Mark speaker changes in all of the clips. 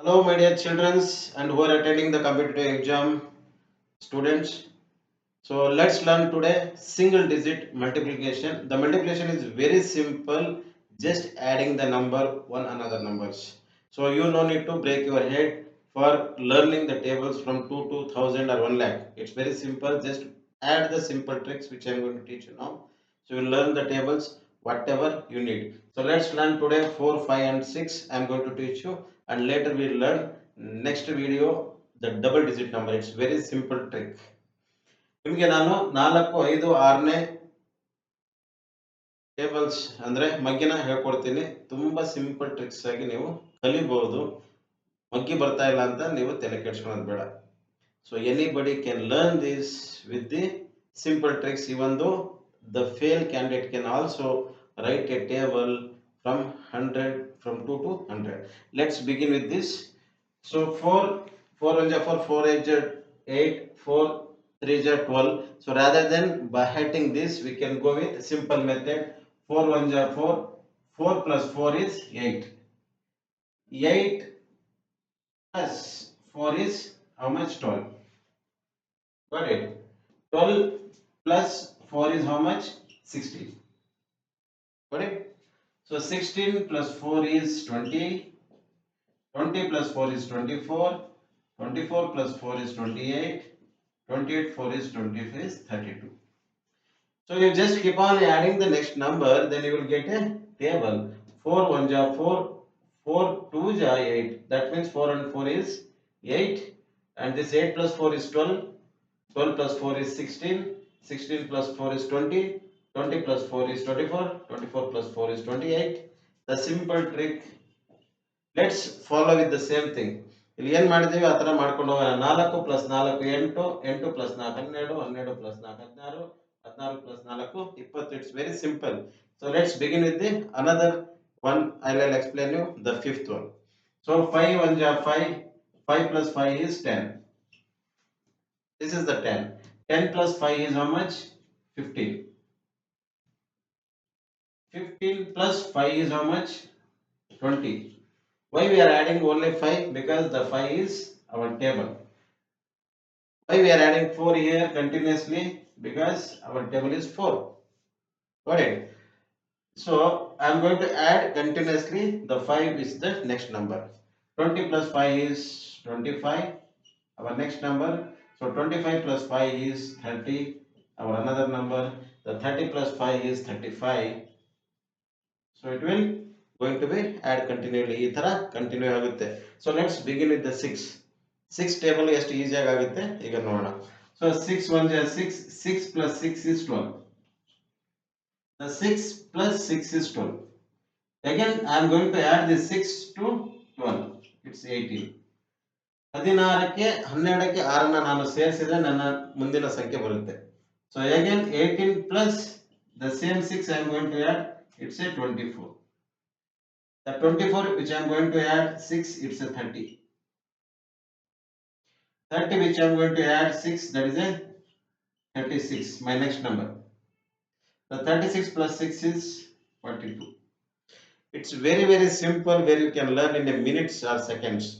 Speaker 1: Hello, my dear children and who are attending the competitive exam students. So let's learn today single digit multiplication. The multiplication is very simple, just adding the number one another numbers. So you no need to break your head for learning the tables from 2 to 1000 or 1 lakh. It's very simple, just add the simple tricks which I'm going to teach you now. So you learn the tables whatever you need. So let's learn today 4, 5 and 6. I'm going to teach you and later we'll learn next video the double digit number. It's very simple trick. ನಿಮಗೆ ನಾನು ನಾಲ್ಕು ಐದು ಆರನೇ tables ಅಂದ್ರೆ ಮಗ್ಗಿನ ಹೇಳ್ಕೊಡ್ತೀನಿ ತುಂಬಾ simple tricks ಆಗಿ ನೀವು ಕಲಿಬಹುದು ಮಗ್ಗಿ ಬರ್ತಾ ಇಲ್ಲ ಅಂತ ನೀವು ತಲೆ ಕೆಡ್ಸ್ಕೊಳೋದು ಬೇಡ so anybody can learn this with the simple tricks ಈ ದೋ the fail candidate can also write a table from 100 from 2 to 100 let's begin with this. So 4 4 and 4 4 8 4 3 is 12 so rather than by hitting this we can go with simple method. 4 1 4 4 plus 4 is 8 8 plus 4 is how much? 12 got it. 12 plus 4 is how much? 16 got it so 16 plus 4 is 20 20 plus 4 is 24 24 plus 4 is 28 28 4 is 25 is 32 so you just keep on adding the next number then you will get a table. 4 1 ja 4 4 2 ja 8 that means 4 and 4 is 8 and this 8 plus 4 is 12 12 plus 4 is 16 16 plus 4 is 20 20 plus 4 is 24 24 plus 4 is 28 the simple trick let's follow with the same thing ಇಲ್ಲಿ ಏನ್ ಮಾಡಿದೀವಿ ಆ ತರ ಮಾಡ್ಕೊಂಡು ಹೋಗೋಣ ನಾಲ್ಕು plus ನಾಲ್ಕು ಎಂಟು ಎಂಟು ಪ್ಲಸ್ ನಾಲ್ಕು ಹನ್ನೆರಡು ಹನ್ನೆರಡು ಪ್ಲಸ್ ನಾಲ್ಕು ಹದಿನಾರು ಹದಿನಾರು ಪ್ಲಸ್ ನಾಲ್ಕು ಇಪ್ಪತ್ತು it's very simple so let's begin with the another one I will explain you the fifth one so five one ಜಾ five five plus five is ten this is the 10 10 plus 5 is how much? 15 15 plus 5 is how much? 20 why we are adding only 5 because the 5 is our table. Why we are adding 4 here continuously? Because our table is 4 got it? So i am going to add continuously the 5 is the next number. 20 plus 5 is 25 our next number so 25 plus 5 is 30 our another number the 30 plus 5 is 35 so it will going to be add continually ಈ ತರ continue ಆಗುತ್ತೆ so let's begin with the six six table ಎಷ್ಟು ಈಸಿಯಾಗಿ ಆಗುತ್ತೆ ಈಗ ನೋಡೋಣ so six one ಜಾ six six plus six is twelve the six plus six is twelve again I am going to add the six to twelve it's eighteen ಹದಿನಾರಕ್ಕೆ, ಹನ್ನೆರಡಕ್ಕೆ ಆರನ್ನ ನಾನು ಸೇರಿಸಿದ್ರೆ ನನ್ನ ಮುಂದಿನ ಸಂಖ್ಯೆ ಬರುತ್ತೆ. So again eighteen plus the same six I am going to add it's a twenty four the twenty four which am going to add six it's a thirty thirty which am going to add six that is a thirty six my next number the thirty six plus six is forty two it's very very simple very you can learn in a minutes or seconds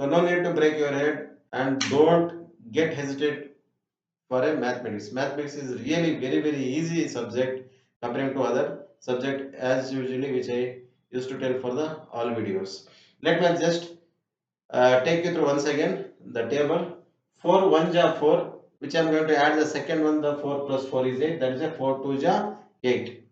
Speaker 1: So no need to break your head and don't get hesitate for a mathematics. Mathematics is really very very easy subject comparing to other subject as usually which I used to tell for the all videos. Let me just uh, take you through once again the table. 4 1 ja 4 which I am going to add the second one the 4 plus 4 is 8 that is a 4 2 ja 8.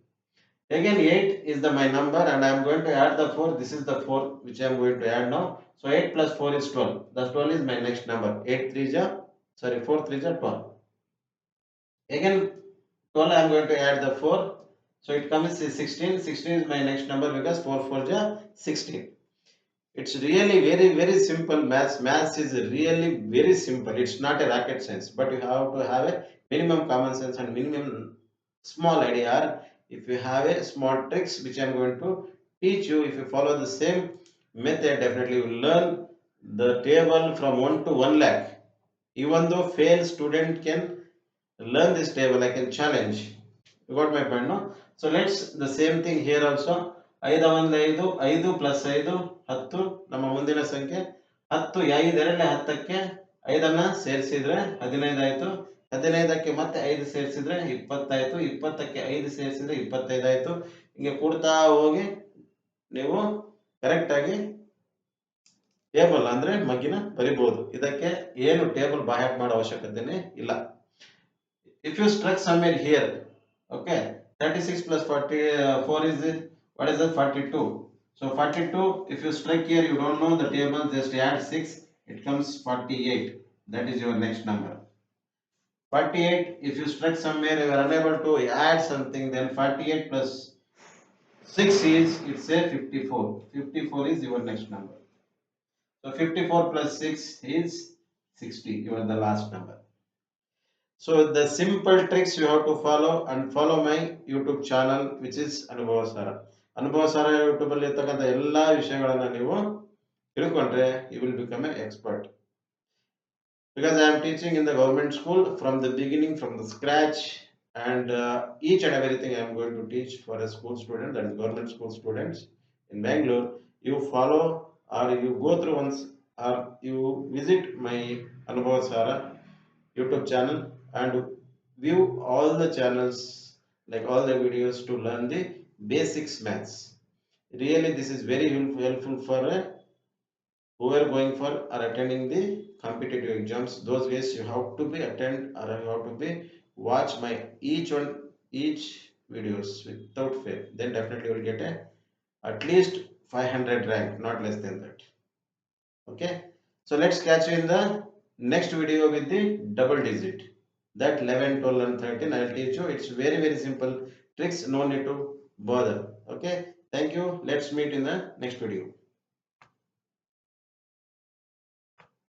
Speaker 1: Again 8 is the my number and I am going to add the 4 this is the 4 which I am going to add now so 8 plus 4 is 12. Thus 12 is my next number. 8 3 ja, sorry 4 3 ja 12. Again 12 I am going to add the 4. So it comes is 16. 16 is my next number because 4 4 ja 16. It's really very very simple maths. Maths is really very simple. It's not a rocket science, but you have to have a minimum common sense and minimum small idea. If you have a small tricks which I am going to teach you, if you follow the same method definitely will learn the table from 1 to 1 lakh even though fail student can learn this table i can challenge you got my point no so let's the same thing here also ಐದ ಒಂದು ಐದು ಐದು plus ಐದು ಹತ್ತು ನಮ್ಮ ಮುಂದಿನ ಸಂಖ್ಯೆ ಹತ್ತು ಐದೆರಡಲೆ ಹತ್ತಕ್ಕೆ ಐದನ್ನ ಸೇರಿಸಿದ್ರೆ ಹದಿನೈದು ಆಯ್ತು ಹದಿನೈದಕ್ಕೆ ಮತ್ತೆ ಐದು ಸೇರಿಸಿದ್ರೆ ಇಪ್ಪತ್ತಾಯ್ತು ಇಪ್ಪತ್ತಕ್ಕೆ ಐದು ಸೇರಿಸಿದ್ರೆ ಇಪ್ಪತ್ತೈದು ಆಯ್ತು ಹಿಂಗೆ ಕೊಡ್ತಾ ಹೋಗಿ ನೀವು ಕರೆಕ್ಟ್ ಆಗಿ ಟೇಬಲ್ ಅಂದ್ರೆ ಮಗ್ಗಿನ ಬರಿಬಹುದು ಇದಕ್ಕೆ ಏನು ಟೇಬಲ್ ಬಾಯ್ ಮಾಡೋ ಅವಶ್ಯಕತೆ ಇಲ್ಲ. If you struck somewhere here okay thirty six plus forty four is what is forty two so forty two if you struck here you don't know the table just add six it comes forty eight that is your next number forty eight if you struck somewhere you are unable to add something then forty eight plus 6 is it's a 54 54 is your next number so 54 plus 6 is 60 you are the last number so the simple tricks you have to follow and follow my youtube channel which is anubhava sara Anubhava Sara YouTube ಅಲ್ಲಿ ಇರ್ತಕ್ಕಂಥ ಎಲ್ಲಾ ವಿಷಯಗಳನ್ನು ನೀವು ತಿಳ್ಕೊಂಡ್ರೆ you will become a expert because I am teaching in the government school from the beginning from the scratch and uh, each and everything I am going to teach for a school student that is government school students in Bangalore you follow or you go through once or you visit my Anubhav Sara YouTube channel and view all the channels like all the videos to learn the basics maths. Really this is very helpful for uh, who are going for or attending the competitive exams. Those ways you have to be attend or you have to be watch my each one each videos without fail. Then definitely you will get a at least 500 rank not less than that. Okay? So let's catch you in the next video with the double digit. That 11 12 and 13 i'll teach you. It's very very simple tricks. No need to bother. Okay? Thank you. Let's meet in the next video